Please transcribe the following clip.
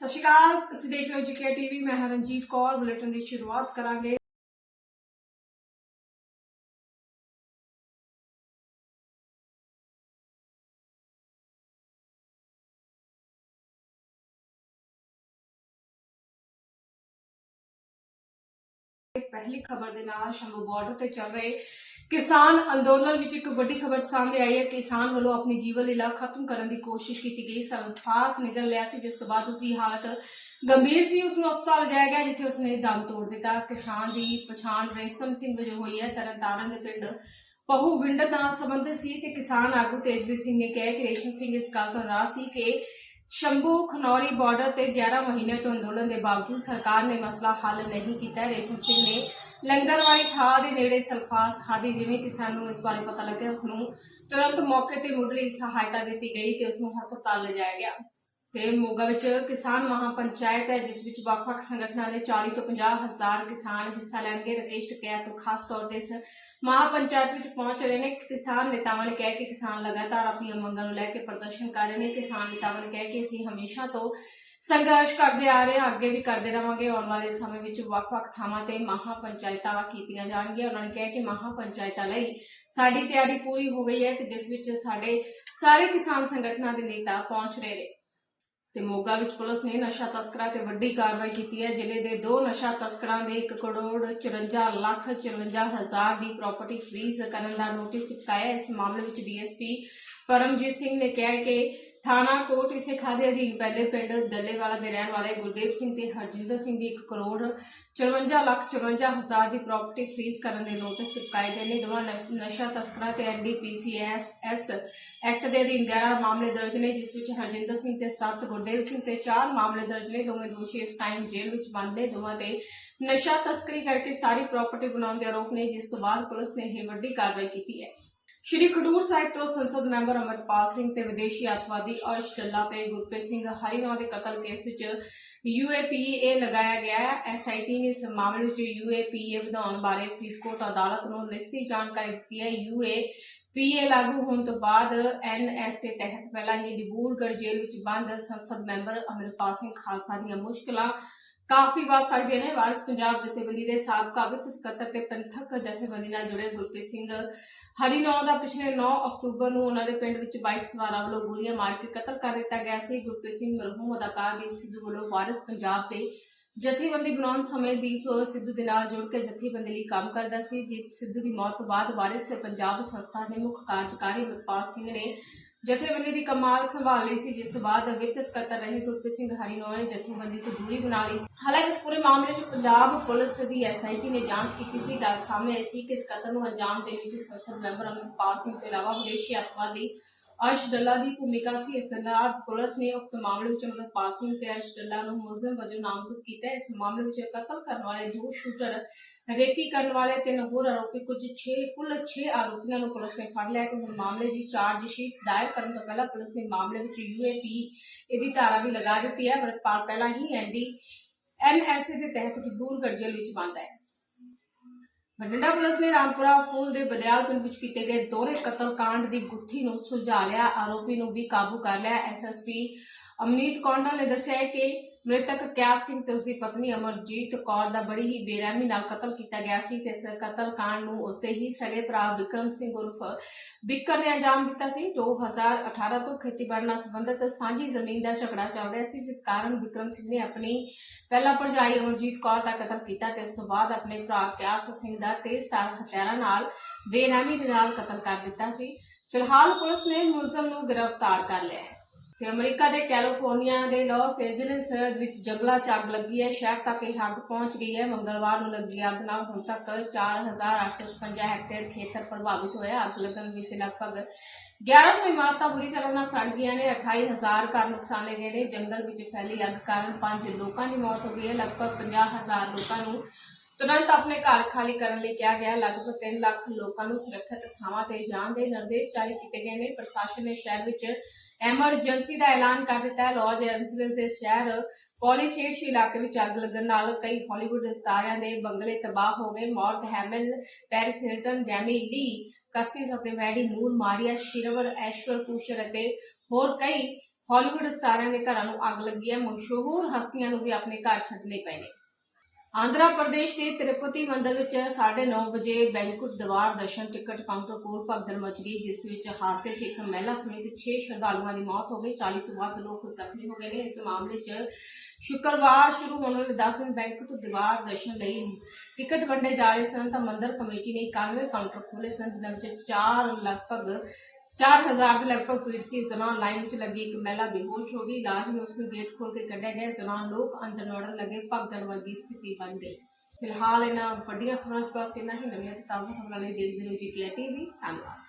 ਸਤਿ ਸ਼੍ਰੀ ਅਕਾਲ, ਤੁਸੀਂ ਦੇਖ ਰਹੇ ਹੋ ਜੀਕੇ ਟੀਵੀ, ਮੈਂ ਹਰਨਜੀਤ ਕੌਰ, ਬੁਲੇਟਿਨ ਦੀ ਸ਼ੁਰੂਆਤ ਕਰਾਂਗੇ। ਪਹਿਲੀ ਖਬਰ ਦੇ ਨਾਲ ਸ਼ੰਭੂ ਬਾਰਡਰ ਤੇ ਚੱਲ ਰਹੇ ਕਿਸਾਨ ਅੰਦੋਲਨ ਵਿੱਚ ਇੱਕ ਵੱਡੀ ਖਬਰ ਸਾਹਮਣੇ ਆਈ ਹੈ। ਕਿਸਾਨ ਵੱਲੋਂ ਆਪਣੀ ਜੀਵਨ ਲੀਲਾ ਖਤਮ ਕਰਨ ਦੀ ਕੋਸ਼ਿਸ਼ ਕੀਤੀ ਗਈ। ਸਲਫਾਸ ਨਿਕਲ ਲਿਆ ਸੀ, ਜਿਸ ਤੋਂ ਬਾਅਦ ਉਸ ਦੀ ਹਾਲਤ ਗੰਭੀਰ ਸੀ। ਉਸ ਨੂੰ ਹਸਪਤਾਲ ਲਿਜਾਇਆ ਗਿਆ, ਜਿੱਥੇ ਉਸਨੇ ਦਮ ਤੋੜ ਦਿੱਤਾ। ਕਿਸਾਨ ਦੀ ਪਛਾਣ ਰੇਸ਼ਮ ਸਿੰਘ ਵਜੋਂ ਹੋਈ ਹੈ। ਤਰਨਤਾਰਨ ਦੇ ਪਿੰਡ ਪਹੂ ਵਿੰਡ ਨਾਲ ਸੰਬੰਧਿਤ ਸੀ ਤੇ ਕਿਸਾਨ ਆਗੂ ਤੇਜਵੀਰ ਸਿੰਘ ਨੇ ਕਿਹਾ ਕਿ ਰੇਸ਼ਮ ਸਿੰਘ ਇਸ ਗੱਲ ਤੋਂ ਨਾਰਾਜ਼ ਸੀ ਕਿ ਸ਼ੰਭੂ ਖਨੌਰੀ ਬਾਰਡਰ ਤੇ 11 ਮਹੀਨੇ ਤੋਂ ਅੰਦੋਲਨ ਦੇ ਬਾਵਜੂਦ ਸਰਕਾਰ ਨੇ ਮਸਲਾ ਹੱਲ ਨਹੀਂ ਕੀਤਾ। ਰੇਸ਼ਮ ਸਿੰਘ ਨੇ ਲੰਗਰ ਵਾਲੀ ਥਾਂ ਦੇ ਨੇੜੇ ਸਲਫਾਸ ਖਾਦੀ ਜਿਵੇਂ ਕਿ ਸਾਨੂੰ ਇਸ ਬਾਰੇ ਪਤਾ ਲੱਗਿਆ ਉਸ ਨੂੰ ਤੁਰੰਤ ਮੌਕੇ ਤੇ ਮੁੱਢਲੀ ਸਹਾਇਤਾ ਦਿੱਤੀ ਗਈ ਤੇ ਉਸ ਨੂੰ ਹਸਪਤਾਲ ਲਿਜਾਇਆ ਗਿਆ। ਤੇ ਮੋਗਾ ਵਿੱਚ ਕਿਸਾਨ ਮਹਾਪੰਚਾਇਤ ਹੈ, ਜਿਸ ਵਿੱਚ ਵੱਖ-ਵੱਖ ਸੰਗਠਨਾਂ ਦੇ 40 ਤੋਂ 50 ਹਜ਼ਾਰ ਕਿਸਾਨ ਹਿੱਸਾ ਲੈਣਗੇ। ਰਕੇਸ਼ ਟਕੈਤ ਤੋਂ ਖਾਸ ਤੌਰ ਤੇ ਇਸ ਮਹਾਪੰਚਾਇਤ ਵਿੱਚ ਪਹੁੰਚ ਰਹੇ ਨੇ। ਕਿਸਾਨ ਨੇਤਾਵਾਂ ਨੇ ਕਿਹਾ ਕਿ ਕਿਸਾਨ ਲਗਾਤਾਰ ਆਪਣੀਆਂ ਮੰਗਾਂ ਨੂੰ ਲੈ ਕੇ ਪ੍ਰਦਰਸ਼ਨ ਕਰ ਰਹੇ ਨੇ। ਕਿਸਾਨ ਨੇਤਾਵਾਂ ਨੇ ਕਿਹਾ ਕਿ ਅਸੀਂ ਹਮੇਸ਼ਾ ਤੋਂ ਸੰਘਰਸ਼ ਕਰਦੇ ਆ ਰਹੇ ਹਾਂ, ਅੱਗੇ ਵੀ ਕਰਦੇ ਰਵਾਂਗੇ ਆਉਣ ਵਾਲੇ ਸਮੇਂ ਵਿੱਚ ਵੱਖ-ਵੱਖ ਥਾਵਾਂ ਤੇ ਮਹਾਪੰਚਾਇਤਾਂ ਕੀਤੀਆਂ ਜਾਣਗੀਆਂ। ਉਹਨਾਂ ਨੇ ਕਿਹਾ ਕਿ ਮਹਾਪੰਚਾਇਤਾਂ ਲਈ ਸਾਡੀ ਤਿਆਰੀ ਪੂਰੀ ਹੋ ਗਈ ਹੈ ਤੇ ਜਿਸ ਵਿੱਚ ਸਾਡੇ ਸਾਰੇ ਕਿਸਾਨ ਸੰਗਠਨਾਂ ਦੇ ਨੇਤਾ ਪਹੁੰਚ ਰਹੇ ਨੇ। ਤੇ ਮੋਗਾ ਵਿੱਚ ਪੁਲਿਸ ਨੇ ਨਸ਼ਾ ਤਸਕਰਾਂ ਤੇ ਵੱਡੀ ਕਾਰਵਾਈ ਕੀਤੀ ਹੈ। ਜ਼ਿਲ੍ਹੇ ਦੇ ਦੋ ਨਸ਼ਾ ਤਸਕਰਾਂ ਦੇ 1 ਕਰੋੜ 54 ਲੱਖ 54 ਹਜ਼ਾਰ ਦੀ ਪ੍ਰਾਪਰਟੀ ਫ੍ਰੀਜ਼ ਕਰਨ ਦਾ ਨੋਟਿਸ ਚਿਪਕਾਇਆ ਇਸ ਮਾਮਲੇ ਵਿੱਚ ਡੀਐਸਪੀ ਪਰਮਜੀਤ ਸਿੰਘ ਨੇ ਕਿਹਾ ਕਿ ਥਾਣਾ ਕੋਟ ਇਸੇ ਖਾਦੇ ਅਧੀਨ ਪੈਦੇ ਪਿੰਡ ਦੱਲੇਵਾਲਾ ਦੇ ਰਹਿਣ ਵਾਲੇ ਗੁਰਦੇਵ ਸਿੰਘ ਤੇ ਹਰਜਿੰਦਰ ਸਿੰਘ ਦੀ 1 ਕਰੋੜ 54 ਲੱਖ 54 ਹਜ਼ਾਰ ਦੀ ਪ੍ਰਾਪਰਟੀ ਫ੍ਰੀਜ਼ ਕਰਨ ਦੇ ਨੋਟਿਸ ਚਿਪਕਾਏ ਗਏ ਨੇ। ਦੋਵਾਂ ਨਸ਼ਾ ਤਸਕਰਾਂ ਤੇ ਐਨਡੀਪੀਸੀਐਸ ਐਸ ਐਕਟ ਦੇ ਅਧੀਨ 11 ਮਾਮਲੇ ਦਰਜ ਨੇ, ਜਿਸ ਵਿੱਚ ਹਰਜਿੰਦਰ ਸਿੰਘ ਤੇ 7 ਗੁਰਦੇਵ ਸਿੰਘ ਤੇ 4 ਮਾਮਲੇ ਦਰਜ ਨੇ। ਦੋਵੇਂ ਦੋਸ਼ੀ ਇਸ ਟਾਈਮ ਜੇਲ੍ਹ ਵਿੱਚ ਬੰਦ ਨੇ। ਦੋਵਾਂ ਤੇ ਨਸ਼ਾ ਤਸਕਰੀ ਕਰਕੇ ਸਾਰੀ ਪ੍ਰਾਪਰਟੀ ਬਣਾਉਣ ਦੇ ਆਰੋਪ ਨੇ, ਜਿਸ ਤੋਂ ਬਾਅਦ ਪੁਲਿਸ ਨੇ ਇਹ ਵੱਡੀ ਕਾਰਵਾਈ ਕੀਤੀ ਹੈ। ਸ਼੍ਰੀ ਖਡੂਰ ਸਾਹਿਬ ਤੋਂ ਸੰਸਦ ਮੈਂਬਰ ਅਮਰਪਾਲ ਸਿੰਘ ਤੇ ਵਿਦੇਸ਼ੀ ਅੱਤਵਾਦੀ ਅਰਸ਼ ਡੱਲਾ ਤੇ ਗੁਰਪ੍ਰੀਤ ਸਿੰਘ ਹਰੀਨੌ ਦੇ ਕਤਲ ਕੇਸ ਵਿੱਚ ਯੂਏਪੀਏ ਲਗਾਇਆ ਗਿਆ ਹੈ। ਐਸਆਈਟੀ ਨੇ ਇਸ ਮਾਮਲੇ ਵਿੱਚ ਯੂਏਪੀਏ ਵਧਾਉਣ ਬਾਰੇ ਫਰੀਦਕੋਟ ਅਦਾਲਤ ਨੂੰ ਲਿਖਤੀ ਜਾਣਕਾਰੀ ਦਿੱਤੀ ਹੈ। ਯੂਏ ਪੀਏ ਲਾਗੂ ਹੋਣ ਤੋਂ ਬਾਅਦ ਐਨਐਸਏ ਤਹਿਤ ਪਹਿਲਾਂ ਹੀ ਡਿਬੂਰਗੜ੍ਹ ਜੇਲ੍ਹ ਵਿੱਚ ਬੰਦ ਸੰਸਦ ਮੈਂਬਰ ਅਮਰਪਾਲ ਸਿੰਘ ਖਾਲਸਾ ਦੀਆਂ ਮੁਸ਼ਕਲਾਂ ਕਾਫੀ ਵੱਧ ਸਕਦੀਆਂ ਨੇ ਵਾਰਿਸ ਪੰਜਾਬ ਜਥੇਬੰਦੀ ਦੇ ਸਾਬਕਾ ਵਿੱਤ ਸਕੱਤਰ ਤੇ ਪੰਥਕ ਜਥੇਬੰਦੀ ਨਾਲ ਜੁੜੇ ਗੁਰਪ੍ਰੀਤ ਸਿੰਘ ਹਰੀਨੌ ਦਾ ਪਿਛਲੇ 9 ਅਕਤੂਬਰ ਨੂੰ ਉਹਨਾਂ ਦੇ ਪਿੰਡ ਵਿੱਚ ਬਾਈਕ ਸਵਾਰਾਂ ਵੱਲੋਂ ਗੋਲੀਆਂ ਮਾਰ ਕੇ ਕਤਲ ਕਰ ਦਿੱਤਾ ਗਿਆ ਸੀ। ਗੁਰਪ੍ਰੀਤ ਸਿੰਘ ਮਰਹੂਮ ਅਦਾਕਾਰ ਦੀਪ ਸਿੱਧੂ ਵੱਲੋਂ ਵਾਰਿਸ ਪੰਜਾਬ ਦੇ ਜਥੇਬੰਦੀ ਬਣਾਉਣ ਸਮੇਂ ਦੀਪ ਸਿੱਧੂ ਦੇ ਨਾਲ ਜੁੜ ਕੇ ਜਥੇਬੰਦੀ ਲਈ ਕੰਮ ਕਰਦਾ ਸੀ। ਦੀਪ ਸਿੱਧੂ ਦੀ ਮੌਤ ਤੋਂ ਬਾਅਦ ਵਾਰਿਸ ਪੰਜਾਬ ਸੰਸਥਾ ਦੇ ਮੁੱਖ ਕਾਰਜਕਾਰੀ ਅਮਰਪਾਲ ਸਿੰਘ ਨੇ ਜਥੇਬੰਦੀ ਦੀ ਕਮਾਲ ਸੰਭਾਲ ਲਈ ਸੀ, ਜਿਸ ਤੋਂ ਬਾਅਦ ਵਿੱਤ ਸਕੱਤਰ ਰਹੇ ਗੁਰਪ੍ਰੀਤ ਸਿੰਘ ਹਰੀਨੋ ਨੇ ਜਥੇਬੰਦੀ ਤੋਂ ਦੂਰੀ ਬਣਾ ਲਈ ਸੀ। ਹਾਲਾਂਕਿ ਇਸ ਪੂਰੇ ਮਾਮਲੇ 'ਚ ਪੰਜਾਬ ਪੁਲਿਸ ਦੀ ਐਸਆਈਟੀ ਨੇ ਜਾਂਚ ਕੀਤੀ ਸੀ। ਗੱਲ ਸਾਹਮਣੇ ਆਈ ਸੀ ਕਿ ਸਕੱਤਰ ਨੂੰ ਅੰਜਾਮ ਦੇਣ ਵਿੱਚ ਸੰਸਦ ਮੈਂਬਰ ਅਮਰਪਾਲ ਸਿੰਘ ਤੋਂ ਇਲਾਵਾ ਵਿਦੇਸ਼ੀ ਅੱਤਵਾਦੀ ਅਰਸ਼ ਡੱਲਾ ਦੀ ਭੂਮਿਕਾ ਸੀ। ਇਸ ਤਰ੍ਹਾਂ ਪੁਲਿਸ ਨੇ ਉਕਤ ਮਾਮਲੇ ਵਿੱਚ ਅਮਰਪਾਲ ਸਿੰਘ ਤੇ ਅਰਸ਼ ਡੱਲਾ ਨੂੰ ਮੁਲਜ਼ਮ ਵਜੋਂ ਨਾਮਜ਼ਦ ਕੀਤਾ। ਇਸ ਮਾਮਲੇ ਵਿੱਚ ਕਤਲ ਕਰਨ ਵਾਲੇ ਦੋ ਸ਼ੂਟਰ, ਰੇਕੀ ਕਰਨ ਵਾਲੇ ਤਿੰਨ ਹੋਰ ਆਰੋਪੀ, ਕੁਝ 6 ਕੁੱਲ 6 ਆਰੋਪੀਆਂ ਨੂੰ ਪੁਲਿਸ ਨੇ ਫੜ ਲਿਆ ਤੇ ਹੁਣ ਮਾਮਲੇ ਦੀ ਚਾਰਜ ਸ਼ੀਟ ਦਾਇਰ ਕਰਨ ਤੋਂ ਪਹਿਲਾਂ ਪੁਲਿਸ ਨੇ ਮਾਮਲੇ ਵਿੱਚ ਯੂਏਪੀ ਇਹਦੀ ਧਾਰਾ ਵੀ ਲਗਾ ਦਿੱਤੀ ਹੈ। ਅਮਰਪਾਲ ਪਹਿਲਾਂ ਹੀ ਐਨਡੀ ਐਨਐਸਏ ਦੇ ਤਹਿਤ ਡਿਬਰੂਗੜ੍ਹ ਜੇਲ੍ਹ ਵਿੱਚ ਬੰਦ ਹੈ। ਬਠਿੰਡਾ ਪੁਲਿਸ ਨੇ ਰਾਮਪੁਰਾ ਫੂਲ ਦੇ ਬਦਿਆਲ ਪਿੰਡ ਵਿੱਚ ਕੀਤੇ ਗਏ ਦੋਹਰੇ ਕਤਲ ਦੀ ਗੁੱਥੀ ਨੂੰ ਸੁਲਝਾ ਲਿਆ। ਆਰੋਪੀ ਨੂੰ ਵੀ ਕਾਬੂ ਕਰ ਲਿਆ ਐਸਐਸਪੀ ਅਮਨੀਤ ਕੌਂਡਲ ਨੇ ਦੱਸਿਆ ਕਿ ਮ੍ਰਿਤਕ ਕਿਆਸ ਸਿੰਘ ਤੇ ਉਸਦੀ ਪਤਨੀ ਅਮਰਜੀਤ ਕੌਰ ਦਾ ਬੜੀ ਹੀ ਬੇਰਹਿਮੀ ਨਾਲ ਕਤਲ ਕੀਤਾ ਗਿਆ ਸੀ ਤੇ ਇਸ ਕਤਲ ਕਾਂਡ ਨੂੰ ਉਸਦੇ ਹੀ ਸਗੇ ਭਰਾ ਵਿਕਰਮ ਸਿੰਘ ਉਰਫ ਬਿੱਕਰ ਨੇ ਅੰਜਾਮ ਦਿੱਤਾ ਸੀ। 2018 ਤੋਂ ਖੇਤੀਬਾੜੀ ਨਾਲ ਸੰਬੰਧਿਤ ਸਾਂਝੀ ਜ਼ਮੀਨ ਦਾ ਝਗੜਾ ਚੱਲ ਰਿਹਾ ਸੀ, ਜਿਸ ਕਾਰਨ ਵਿਕਰਮ ਸਿੰਘ ਨੇ ਆਪਣੀ ਪਹਿਲਾ ਭਰਜਾਈ ਅਮਰਜੀਤ ਕੌਰ ਦਾ ਕਤਲ ਕੀਤਾ ਤੇ ਉਸ ਤੋਂ ਬਾਅਦ ਆਪਣੇ ਭਰਾ ਕਿਆਸ ਸਿੰਘ ਦਾ ਤੇਜ਼ਧਾਰ ਹਥਿਆਰਾਂ ਨਾਲ ਬੇਰਹਿਮੀ ਦੇ ਨਾਲ ਕਤਲ ਕਰ ਦਿੱਤਾ ਸੀ। ਫਿਲਹਾਲ ਪੁਲਿਸ ਨੇ ਮੁਲਜ਼ਮ ਨੂੰ ਗ੍ਰਿਫਤਾਰ ਕਰ ਲਿਆ ਹੈ। ਤੇ ਅਮਰੀਕਾ ਦੇ ਕੈਲੀਫੋਰਨੀਆ ਦੇ ਲਾਸ ਏਂਜਲਸ ਵਿੱਚ ਜੰਗਲਾਂ 'ਚ ਅੱਗ ਲੱਗੀ ਹੈ, ਸ਼ਹਿਰ ਤੱਕ ਇਹ ਅੱਗ ਪਹੁੰਚ ਗਈ ਹੈ। ਮੰਗਲਵਾਰ ਨੂੰ ਲੱਗੀ ਅੱਗ ਨਾਲ ਹੁਣ ਤੱਕ 4856 ਹੈਕਟੇਅਰ ਖੇਤਰ ਪ੍ਰਭਾਵਿਤ ਹੋਇਆ ਅੱਗ ਲੱਗਣ ਵਿੱਚ ਲਗਭਗ 1100 ਇਮਾਰਤਾਂ ਬੁਰੀ ਤਰ੍ਹਾਂ ਨਾਲ ਸੜ ਗਈਆਂ ਨੇ। 28000 ਘਰ ਨੁਕਸਾਨੇ ਗਏ ਨੇ। ਜੰਗਲ ਵਿੱਚ ਫੈਲੀ ਅੱਗ ਕਾਰਨ 5 ਲੋਕਾਂ ਦੀ ਮੌਤ ਹੋ ਗਈ ਹੈ। ਲਗਭਗ 50000 ਲੋਕਾਂ ਨੂੰ ਤੁਰੰਤ ਆਪਣੇ ਘਰ ਖਾਲੀ ਕਰਨ ਲਈ ਕਿਹਾ ਗਿਆ ਲਗਭਗ 3 ਲੱਖ ਲੋਕਾਂ ਨੂੰ ਸੁਰੱਖਿਅਤ ਥਾਵਾਂ ਤੇ ਜਾਣ ਦੇ ਨਿਰਦੇਸ਼ ਜਾਰੀ ਕੀਤੇ ਗਏ ਨੇ। ਪ੍ਰਸ਼ਾਸਨ ਨੇ ਸ਼ਹਿਰ ਵਿੱਚ ਐਮਰਜੈਂਸੀ ਦਾ ਐਲਾਨ ਕਰ ਦਿੱਤਾ ਹੈ। ਲਾਸ ਐਂਜਲਸ ਦੇ ਸ਼ਹਿਰ ਪੋਲੀਸ਼ੇਸ਼ ਇਲਾਕੇ ਵਿੱਚ ਅੱਗ ਲੱਗਣ ਨਾਲ ਕਈ ਹਾਲੀਵੁੱਡ ਸਿਤਾਰਿਆਂ ਦੇ ਬੰਗਲੇ ਤਬਾਹ ਹੋ ਗਏ। Mark Hamill, Paris Hilton, Jamie Lee, Curtis ਅਤੇ ਵੈਡੀ ਨੂਰ, ਮਾਰੀਆ ਸ਼ਿਰਵਰ, ਐਸ਼ਵਰ ਕੁਸ਼ਰ ਅਤੇ ਹੋਰ ਕਈ ਹਾਲੀਵੁੱਡ ਸਟਾਰਾਂ ਦੇ ਘਰਾਂ ਨੂੰ ਅੱਗ ਲੱਗੀ ਹੈ। ਮਸ਼ਹੂਰ ਹਸਤੀਆਂ ਨੂੰ ਵੀ ਆਪਣੇ ਘਰ ਛੱਡਣੇ ਪਏ ਨੇ। ਆਂਧਰਾ ਪ੍ਰਦੇਸ਼ ਦੇ ਤਿਰੂਪਤੀ ਮੰਦਿਰ ਵਿੱਚ 9:30 ਵਜੇ ਬੈਂਕੁਟ ਦੀਵਾਰ ਦਰਸ਼ਨ ਟਿਕਟ ਕਾਊਂਟਰ ਕੋਲ ਭਗਦੜ ਮਚ ਗਈ, ਜਿਸ ਵਿੱਚ ਹਾਦਸੇ 'ਚ ਇੱਕ ਮਹਿਲਾ ਸਮੇਤ 6 ਸ਼ਰਧਾਲੂਆਂ ਦੀ ਮੌਤ ਹੋ ਗਈ। 40 ਤੋਂ ਵੱਧ ਲੋਕ ਜ਼ਖਮੀ ਹੋ ਗਏ ਨੇ। ਇਸ ਮਾਮਲੇ 'ਚ ਸ਼ੁੱਕਰਵਾਰ ਸ਼ੁਰੂ ਹੋਣ ਵਾਲੇ 10 ਦਿਨ ਬੈਂਕੁਟ ਦੀਵਾਰ ਦਰਸ਼ਨ ਲਈ ਟਿਕਟ ਵੰਡੇ ਜਾ ਰਹੇ ਸਨ। ਤਾਂ ਮੰਦਰ ਕਮੇਟੀ ਨੇ 91 ਕਾਊਂਟਰ ਖੋਲ੍ਹੇ ਸਨ, ਜਿਨ੍ਹਾਂ ਵਿੱਚ 4 ਲਗਭਗ 4000 ਦੇ ਲਗਭਗ ਪੀੜ ਸੀ। ਇਸ ਦੌਰਾਨ ਲਾਈਨ ਵਿੱਚ ਲੱਗੀ ਇੱਕ ਮਹਿਲਾ ਬੇਹੋਸ਼ ਹੋ ਗਈ। ਇਲਾਜ ਨੂੰ ਉਸ ਨੂੰ ਗੇਟ ਖੋਲ ਕੇ ਕੱਢਿਆ ਗਿਆ। ਇਸ ਦੌਰਾਨ ਲੋਕ ਅੰਦਰ ਵੜਨ ਲੱਗੇ। ਭਗਦੜ ਵਰਗੀ ਸਥਿਤੀ ਬਣ ਗਈ। ਫਿਲਹਾਲ ਇਹਨਾਂ ਵੱਡੀਆਂ ਖਬਰਾਂ ਚ ਬਸ ਇਹਨਾਂ ਹੀ। ਨਵੀਆਂ ਤੇ ਤਾਜ਼ਾ ਖਬਰਾਂ ਲਈ ਦੇਖਦੇ ਰਹੋ ਜੀ ਟੀਵੀ ਧੰਨਵਾਦ।